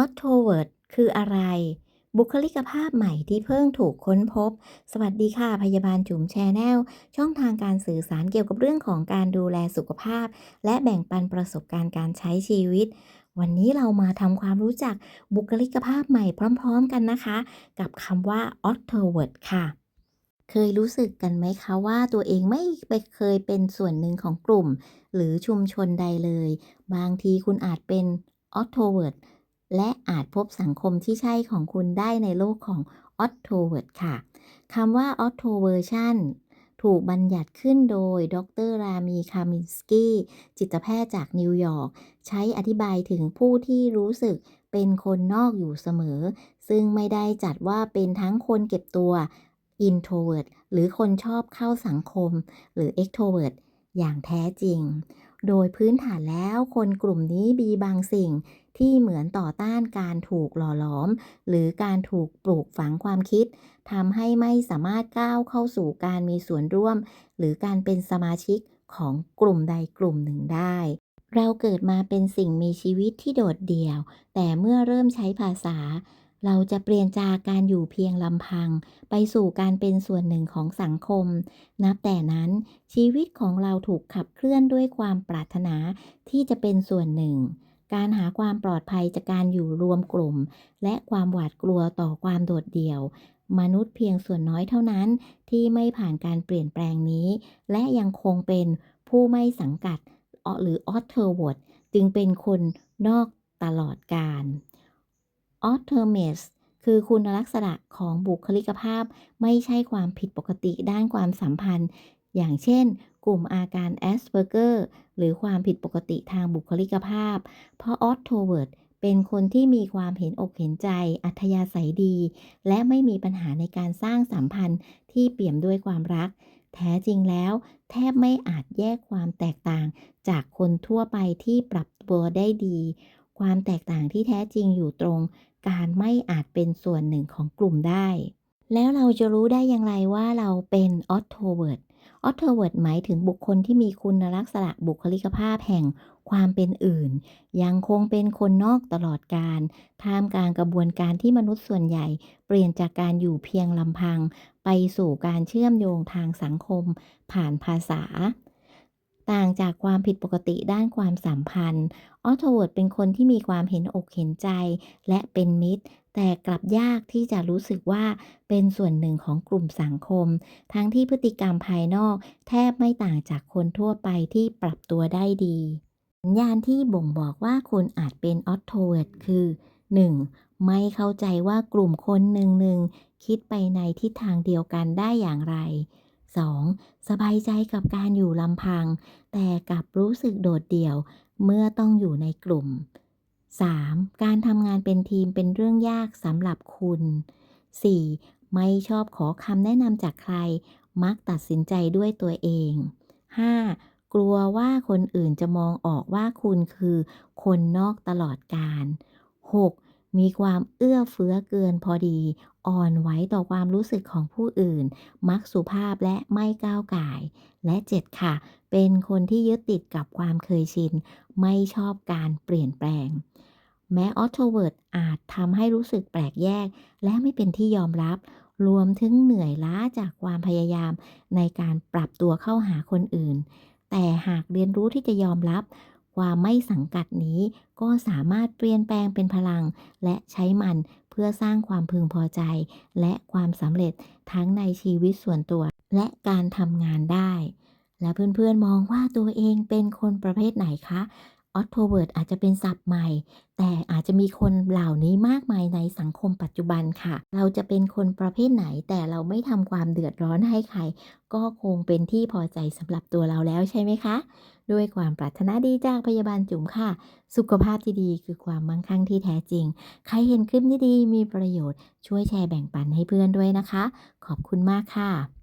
Extrovert คืออะไร บุคลิกภาพใหม่ที่เพิ่งถูกค้นพบ สวัสดีค่ะ พยาบาลจุ๋มแชนแนล ช่องทางการสื่อสารเกี่ยวกับเรื่องของการดูแลสุขภาพ และแบ่งปันประสบการณ์การใช้ชีวิต วันนี้เรามาทำความรู้จักบุคลิกภาพใหม่พร้อมๆกันนะคะ กับคำว่า Extrovert ค่ะเคยรู้สึกกันไหมคะว่าตัวเองไม่ไปเคยเป็นส่วนหนึ่งของกลุ่ม หรือชุมชนใดเลย บางทีคุณอาจเป็น Extrovert และอาจพบสังคมที่ใช่ของคุณได้ในโลกของ Extrovert ค่ะคำว่า Extroversion ถูกบัญญัติขึ้นโดย ดร.รามีคามินสกี้ จิตแพทย์จากนิวยอร์ก ใช้อธิบายถึงผู้ที่รู้สึกเป็นคนนอกอยู่เสมอ ซึ่งไม่ได้จัดว่าเป็นทั้งคนเก็บตัว Introvert หรือคนชอบเข้าสังคม หรือ Extrovert อย่างแท้จริง โดยพื้นฐานแล้วคนกลุ่มนี้มีบางสิ่งที่เหมือนต่อต้านการถูกหล่อหลอม หรือการถูกปลูกฝังความคิดทำให้ไม่สามารถก้าวเข้าสู่การมีส่วนร่วม หรือการเป็นสมาชิกของกลุ่มใดกลุ่มหนึ่งได้ เราเกิดมาเป็นสิ่งมีชีวิตที่โดดเดี่ยว แต่เมื่อเริ่มใช้ภาษา เราจะเปลี่ยนจากการอยู่เพียงลำพัง ไปสู่การเป็นส่วนหนึ่งของสังคม นับแต่นั้นชีวิตของเราถูกขับเคลื่อนด้วยความปรารถนาที่จะเป็นส่วนหนึ่ง การหาความปลอดภัยจากการอยู่รวมกลุ่ม และความหวาดกลัวต่อความโดดเดี่ยว มนุษย์เพียงส่วนน้อยเท่านั้น ที่ไม่ผ่านการเปลี่ยนแปลงนี้ และยังคงเป็นผู้ไม่สังกัดหรือ Extrovert จึงเป็นคนนอกตลอดกาล Extrovertness คือคุณลักษณะของบุคลิกภาพ ไม่ใช่ความผิดปกติด้านความสัมพันธ์ อย่างเช่น กลุ่มอาการ Asperger หรือความผิดปกติทางบุคลิกภาพ เพราะ Extrovert เป็นคนที่มีความเห็นอกเห็นใจ อัธยาศัยดี และไม่มีปัญหาในการสร้างสัมพันธ์ที่เปี่ยมด้วยความรัก แท้จริงแล้ว แทบไม่อาจแยกความแตกต่างจากคนทั่วไปที่ปรับตัวได้ดี ความแตกต่างที่แท้จริงอยู่ตรง การไม่อาจเป็นส่วนหนึ่งของกลุ่มได้ แล้วเราจะรู้ได้อย่างไรว่าเราเป็น Extrovert Extrovert หมายถึงบุคคลที่มีคุณลักษณะบุคลิกภาพแห่งความเป็นอื่น ยังคงเป็นคนนอกตลอดกาลท่ามกลางกระบวนการที่มนุษย์ส่วนใหญ่ เปลี่ยนจากการอยู่เพียงลำพัง ไปสู่การเชื่อมโยงทางสังคม ผ่านภาษา ต่างจากความผิดปกติด้านความสัมพันธ์ Extrovert เป็นคนที่มีความเห็นอกเห็นใจ และเป็นมิตร แต่กลับยากที่จะรู้สึกว่าเป็นส่วนหนึ่งของกลุ่มสังคม ทั้งที่พฤติกรรมภายนอก แทบไม่ต่างจากคนทั่วไปที่ปรับตัวได้ดี สัญญาณที่บ่งบอกว่าคุณอาจเป็น Extrovert คือ 1. ไม่เข้าใจว่ากลุ่มคนหนึ่งๆคิดไปในทิศทางเดียวกันได้อย่างไร 2. สบายใจกับการอยู่ลำพัง แต่กลับรู้สึกโดดเดี่ยวเมื่อต้องอยู่ในกลุ่ม 3. การทำงานเป็นทีมเป็นเรื่องยากสำหรับคุณ 4. ไม่ชอบขอคำแนะนำจากใคร มักตัดสินใจด้วยตัวเอง 5. กลัวว่าคนอื่นจะมองออกว่าคุณคือคนนอกตลอดกาล 6. มีความเอื้อเฟื้อเกินพอดี อ่อนไหวต่อความรู้สึกของผู้อื่น มักสุภาพและไม่ก้าวก่าย และ7ค่ะ เป็นคนที่ยึดติดกับความเคยชิน ไม่ชอบการเปลี่ยนแปลง แม้ Extrovert อาจทำให้รู้สึกแปลกแยก และไม่เป็นที่ยอมรับ รวมถึงเหนื่อยล้าจากความพยายามในการปรับตัวเข้าหาคนอื่น แต่หากเรียนรู้ที่จะยอมรับ ความไม่สังกัดนี้ ก็สามารถเปลี่ยนแปลงเป็นพลัง และใช้มันเพื่อสร้างความพึงพอใจ และความสำเร็จทั้งในชีวิตส่วนตัว และการทำงานได้ และเพื่อนๆมองว่าตัวเองเป็นคนประเภทไหนคะ Extrovert อาจจะเป็นศัพท์ใหม่ แต่อาจจะมีคนเหล่านี้มากมายในสังคมปัจจุบันค่ะ เราจะเป็นคนประเภทไหน แต่เราไม่ทำความเดือดร้อนให้ใคร ก็คงเป็นที่พอใจสำหรับตัวเราแล้วใช่ไหมคะ ด้วยความปรารถนาดีจากพยาบาลจุ๋มค่ะ สุขภาพที่ดีคือความมั่งคั่งที่แท้จริง ใครเห็นคลิปนี้ดีมีประโยชน์ช่วยแชร์แบ่งปันให้เพื่อนด้วยนะคะ ขอบคุณมากค่ะ